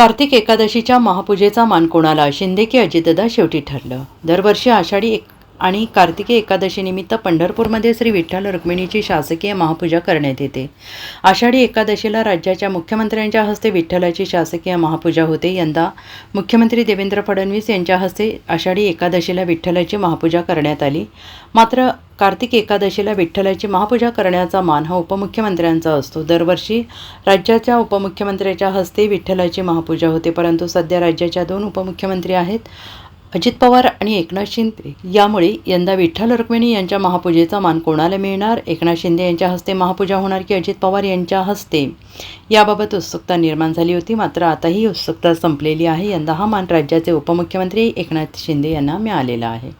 कार्तिक एकादशीच्या महापूजेचा मान कोणाला? शिंदे की अजितदा शेवटी ठरलं. दरवर्षी आषाढी एक आणि कार्तिकी एकादशीनिमित्त पंढरपूरमध्ये श्री विठ्ठल रुक्मिणीची शासकीय महापूजा करण्यात येते. आषाढी एकादशीला राज्याच्या मुख्यमंत्र्यांच्या हस्ते विठ्ठलाची शासकीय महापूजा होते. यंदा मुख्यमंत्री देवेंद्र फडणवीस यांच्या हस्ते आषाढी एकादशीला विठ्ठलाची महापूजा करण्यात आली. मात्र कार्तिक एकादशीला विठ्ठलाची महापूजा करण्याचा मान हा उपमुख्यमंत्र्यांचा असतो. दरवर्षी राज्याच्या उपमुख्यमंत्र्याच्या हस्ते विठ्ठलाची महापूजा होते परंतु सध्या राज्याच्या दोन उपमुख्यमंत्री आहेत अजित पवार आणि एकनाथ शिंदे. यामुळे यंदा विठ्ठल रुक्मिणी यांच्या महापूजेचा मान कोणाला मिळणार? एकनाथ शिंदे यांच्या हस्ते महापूजा होणार की अजित पवार यांच्या हस्ते? याबाबत उत्सुकता निर्माण झाली होती मात्र आता ही उत्सुकता संपलेली आहे. यंदा हा मान राज्याचे उपमुख्यमंत्री एकनाथ शिंदे यांना मिळालेला आहे.